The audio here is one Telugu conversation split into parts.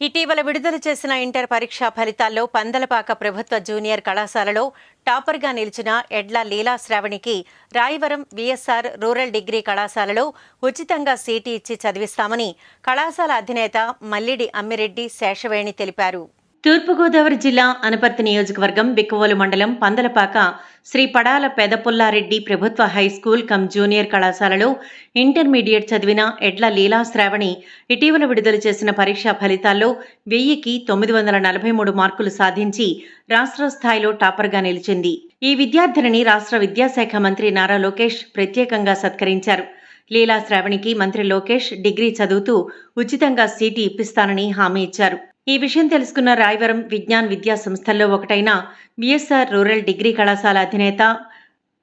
ఇటీవల విడుదల చేసిన ఇంటర్ పరీక్షా ఫలితాల్లో పందలపాక ప్రభుత్వ జూనియర్ కళాశాలలో టాపర్గా నిలిచిన ఎడ్ల లీలా శ్రావణికి రాయవరం విఎస్ఆర్ రూరల్ డిగ్రీ కళాశాలలో ఉచితంగా సీటు ఇచ్చి చదివిస్తామని కళాశాల అధినేత మల్లిడి అమ్మిరెడ్డి శేషవేణి తెలిపారు. తూర్పుగోదావరి జిల్లా అనపర్తి నియోజకవర్గం బిక్కువోలు మండలం పందలపాక శ్రీ పడాల పెదపుల్లారెడ్డి ప్రభుత్వ హై స్కూల్ కమ్ జూనియర్ కళాశాలలో ఇంటర్మీడియట్ చదివిన ఎడ్ల లీలా శ్రావణి ఇటీవల విడుదల చేసిన పరీక్షా ఫలితాల్లో వెయ్యికి తొమ్మిది వందల నలభై మూడు మార్కులు సాధించి రాష్ట్ర స్థాయిలో టాపర్గా నిలిచింది. ఈ విద్యార్థినిని రాష్ట్ర విద్యాశాఖ మంత్రి నారా లోకేష్ ప్రత్యేకంగా సత్కరించారు. లీలా శ్రావణికి మంత్రి లోకేష్ డిగ్రీ చదువుతూ ఉచితంగా సీటు ఇప్పిస్తానని హామీ ఇచ్చారు. ఈ విషయం తెలుసుకున్న రాయవరం విజ్ఞాన్ విద్యా సంస్థల్లో ఒకటైన బిఎస్ఆర్ రూరల్ డిగ్రీ కళాశాల అధినేత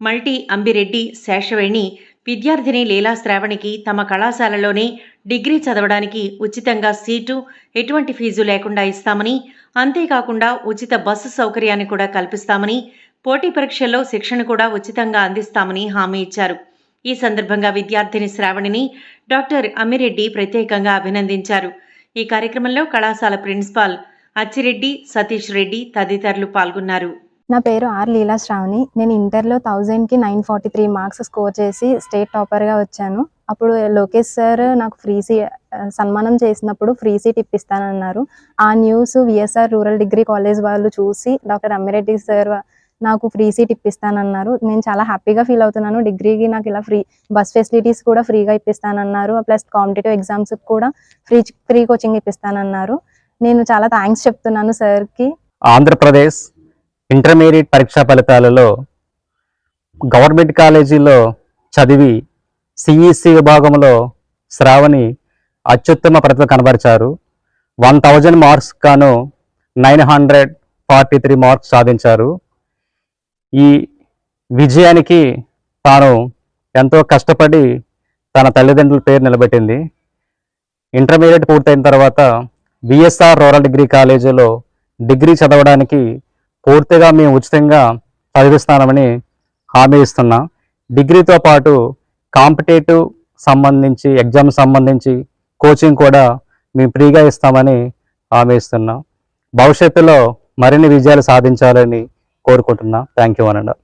మల్టీ అంబిరెడ్డి శేషవేణి విద్యార్థిని లీలా శ్రావణికి తమ కళాశాలలోనే డిగ్రీ చదవడానికి ఉచితంగా సీటు ఎటువంటి ఫీజు లేకుండా ఇస్తామని అంతేకాకుండా ఉచిత బస్సు సౌకర్యాన్ని కూడా కల్పిస్తామని పోటీ పరీక్షల్లో శిక్షణ కూడా ఉచితంగా అందిస్తామని హామీ ఇచ్చారు. ఈ సందర్భంగా విద్యార్థిని శ్రావణిని డాక్టర్ అమ్మిరెడ్డి ప్రత్యేకంగా అభినందించారు. ఈ కార్యక్రమంలో కళాశాల ప్రిన్సిపాల్ అచ్చిరెడ్డి సతీష్ రెడ్డి తదితరులు పాల్గొన్నారు. నా పేరు ఆర్ లీలా శ్రావణి నేను ఇంటర్లో థౌజండ్కి nine forty three marks score చేసి స్టేట్ టాపర్గా వచ్చాను. అప్పుడు లోకేష్ సార్ నాకు ఫ్రీ సీ సన్మానం చేసినప్పుడు ఫ్రీ సీట్ ఇప్పిస్తానన్నారు. ఆ news VSR rural degree college వాళ్ళు చూసి డాక్టర్ అమ్మిరెడ్డి సార్ నాకు ఫ్రీ సీట్ ఇప్పిస్తానన్నారు. నేను చాలా హ్యాపీగా ఫీల్ అవుతున్నాను. డిగ్రీకి నాకు ఇలా ఫ్రీ బస్ ఫెసిలిటీస్ కూడా ఫ్రీగా ఇప్పిస్తానన్నారు. ప్లస్ కాంపిటేటివ్ ఎగ్జామ్స్ కూడా ఫ్రీ ఫ్రీ కోచింగ్ ఇప్పిస్తానన్నారు. నేను చాలా థ్యాంక్స్ చెప్తున్నాను సార్కి ఆంధ్రప్రదేశ్ ఇంటర్మీడియట్ పరీక్షా ఫలితాలలో గవర్నమెంట్ కాలేజీలో చదివి సిఈసి విభాగంలో శ్రావణి అత్యుత్తమ ప్రతిభ కనబరిచారు. వన్ థౌజండ్ మార్క్స్ గాను nine hundred forty three marks సాధించారు. ఈ విజయానికి తాను ఎంతో కష్టపడి తన తల్లిదండ్రుల పేరు నిలబెట్టింది. ఇంటర్మీడియట్ పూర్తయిన తర్వాత విఎస్ఆర్ రూరల్ డిగ్రీ కాలేజీలో డిగ్రీ చదవడానికి పూర్తిగా మేము ఉచితంగా చదివిస్తామని హామీ ఇస్తున్నా. డిగ్రీతో పాటు కాంపిటేటివ్ సంబంధించి ఎగ్జామ్ సంబంధించి కోచింగ్ కూడా మేము ఫ్రీగా ఇస్తామని హామీ ఇస్తున్నాం. భవిష్యత్తులో మరిన్ని విజయాలు సాధించాలని కోరుకుంటున్నా. థ్యాంక్ యూ అనండి